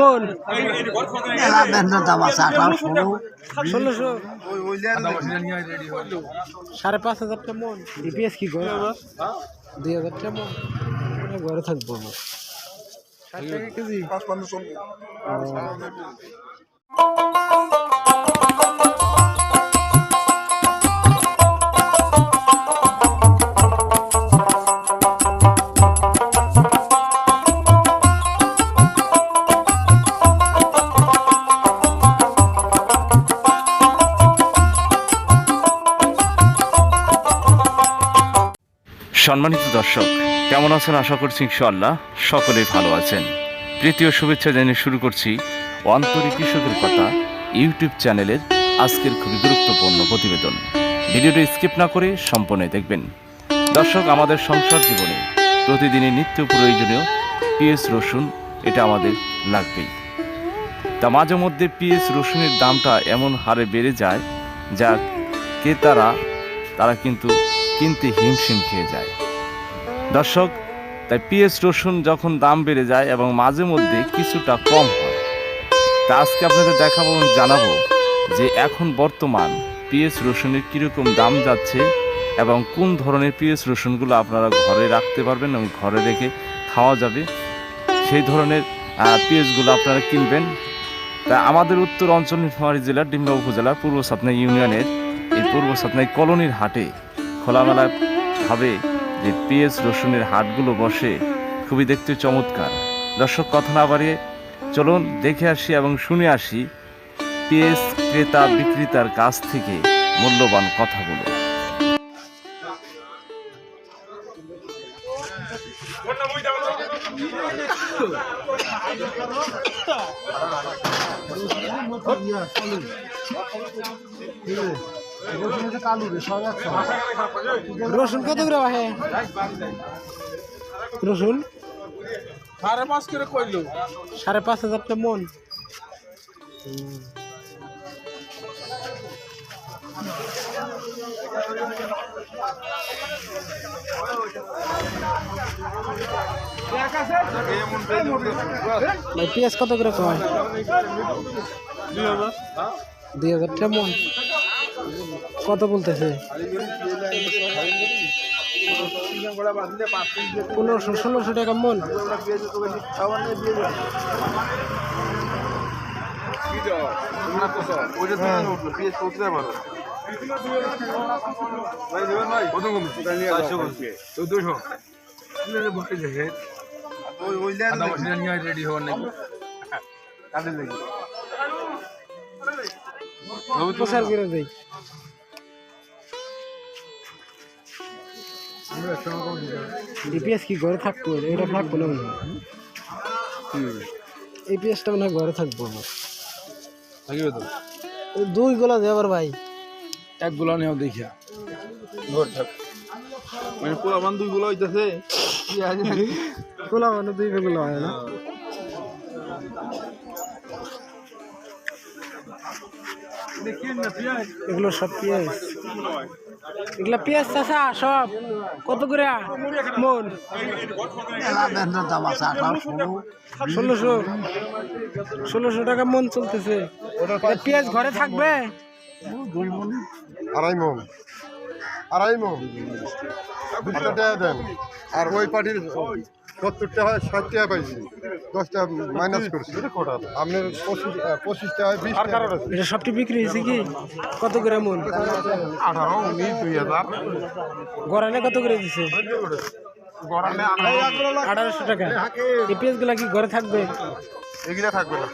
মন। সাড়ে পাঁচ হাজারটা মন। ডিপিএস কি করে দুই হাজারটা টাকা মন। মানে ঘরে থাকব না পাঁচ টাকা সম্মানিত দর্শক, কেমন আছেন আশা করছি ইনশাআল্লাহ সকলেই ভালো আছেন। তৃতীয় শুভেচ্ছা জানিয়ে শুরু করছি অন্তরী কৃষকের কথা ইউটিউব চ্যানেলের আজকের খুবই গুরুত্বপূর্ণ প্রতিবেদন। ভিডিওটি স্কিপ না করে সম্পূর্ণ দেখবেন। দর্শক, আমাদের সংসার জীবনে প্রতিদিনই নিত্য প্রয়োজনীয় পিএস রসুন, এটা আমাদের লাগবেই। তা মাঝে মধ্যে পিএস রসুনের দামটা এমন হারে বেড়ে যায়, যা ক্রেতারা, তারা কিন্তু কিনতে হিমশিম খেয়ে যায়। দর্শক, তাই পিএস রসুন যখন দাম বেড়ে যায় এবং মাঝে মধ্যে কিছুটা কম হয়, তা আজকে আপনাদের দেখাবো এবং জানাব যে এখন বর্তমান পিএস রসুনের কীরকম দাম যাচ্ছে এবং কোন ধরনের পিএস রসুনগুলো আপনারা ঘরে রাখতে পারবেন এবং ঘরে রেখে খাওয়া যাবে। সেই ধরনের পিএসগুলো আপনারা কিনবেন। তা আমাদের উত্তর অঞ্চল নীলফামারী জেলার ডিমলা উপজেলার পূর্ব সাতনা ইউনিয়নের, এই পূর্ব সাতনাই কলোনির হাটে খোলামেলা ভাবে যে পিএস রসুনের হাটগুলো বসে, খুবই দেখতে চমৎকার। দর্শক, কথা না বাড়িয়ে চলুন দেখে আসি এবং শুনে আসি পিএস ক্রেতা বিক্রেতার কাছ থেকে মূল্যবান কথাগুলো। রসুন কত করে বাহে? রসুন? সাড়ে পাঁচ করে কইলো। সাড়ে পাঁচ হাজার টাকা মন। ভাই পেঁয়াজ কত করে কয়? দুই হাজার টাকা মন। কত বলতেছে? পনেরোশো ষোলোশো টাকা মন। প্রচার করে দেয় ইপিএস কি ঘরে থাকব এটা থাকব না মনে হয়। ইপিএসটা মনে হয় ঘরে থাকব না ওই দুই গোলা যাবার ভাই। একগুলো নেও দেখিয়া। ঘর থাক। মানে পোলা পুরো বান্ধবগুলো হইতেছে। গোলা মানে দুই বেগুলো হয় না। এগুলো সব পেঁয়াজ এগুলো পেঁয়াজ চাষা, সব। কত করে? মন। ষোলোশো। ষোলোশো টাকা মন চলতেছে। পেঁয়াজ ঘরে থাকবে? দুই মন। আড়াই মন। আড়াই দুটো দেন। আর ওই পার্টির সত্তর টাকা ষাট টাকা পাইছি। দশ টাকা মাইনাস করছি। আপনার পঁচিশ পঁচিশ টাকা বিশ এটা সবটি বিক্রি হয়েছে কি? কত করে মন? আঠারো উনিশ দুই হাজার। গড়ানে কত করে দিছে? আঠারোশো টাকা। এই পেঁয়াজগুলা কি ঘরে থাকবে? এগুলা থাকবে না।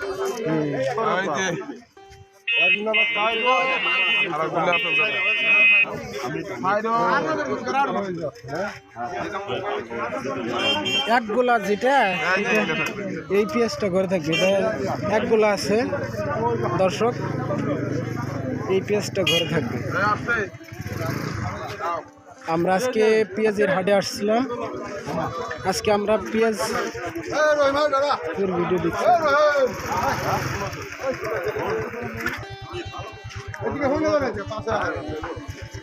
এক গোলা যেটা, এই পেঁয়াজটা ঘরে থাকবে, এটা এক গোলা আছে। দর্শক, এই পেঁয়াজটা ঘরে থাকবে। আমরা আজকে পেঁয়াজের হাটে আসছিলাম। আজকে আমরা পেঁয়াজ ভিডিও দিচ্ছি। এদিকে হয়ে যাবে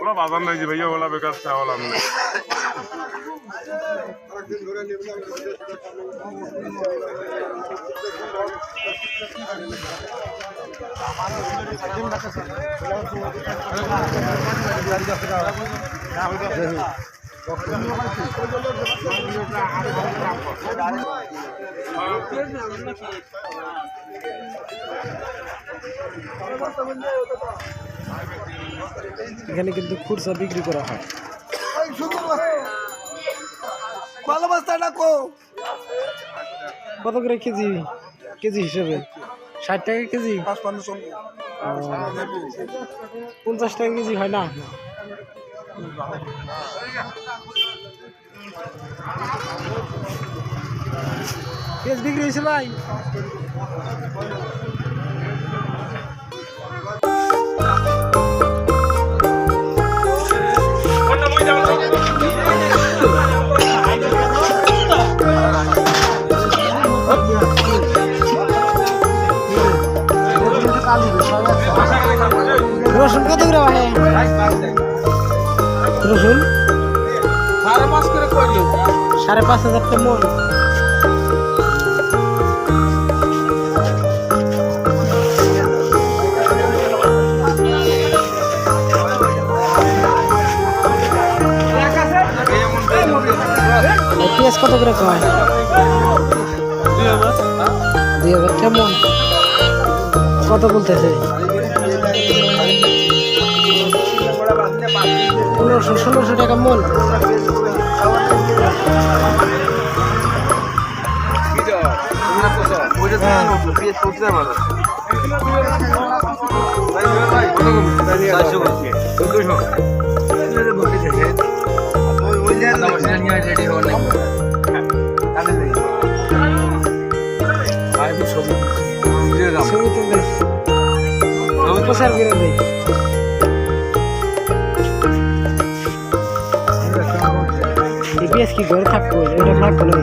ওরা বাজার নাই যে ভাইয়া ওলা বেকার চাওয়াল আমি এখানে কিন্তু খুরসা বিক্রি করা হয়। কত করে কেজি? কেজি হিসেবে? ষাট টাকা কেজি? পঞ্চাশ টাকা কেজি হয় না? পেঁয়াজ বিক্রি হয়েছে ভাই? রসুন কত করে ভাই? রসুন? সাড়ে পাঁচ হাজার টাকা মন। পেঁয়াজ কত করে কয়? কত বলতেছে। পনেরোশো ষোলোশো টাকা মন ছবি প্রচার করে দেয় এপিএস কি ঘরে থাকব? এটা থাকব না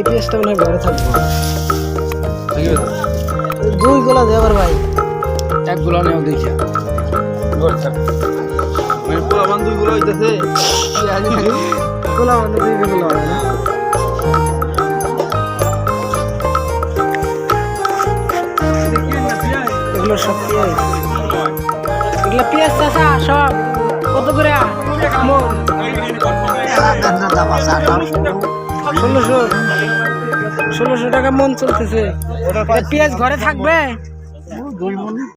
এপিএসটা মনে হয় ঘরে থাকব। দুই গোলা দেবার ভাই। একগুলা নেও দেখিয়া মানে পোলা বান্ধবী গুলো হইতেছে। গোলা দুই গোলা হয় না। এগুলো সব পেঁয়াজ এগুলো পেঁয়াজ চাষা, সব। কত করে? ষোলোশো। ষোলোশো টাকা মন চলতেছে। পেঁয়াজ ঘরে থাকবে?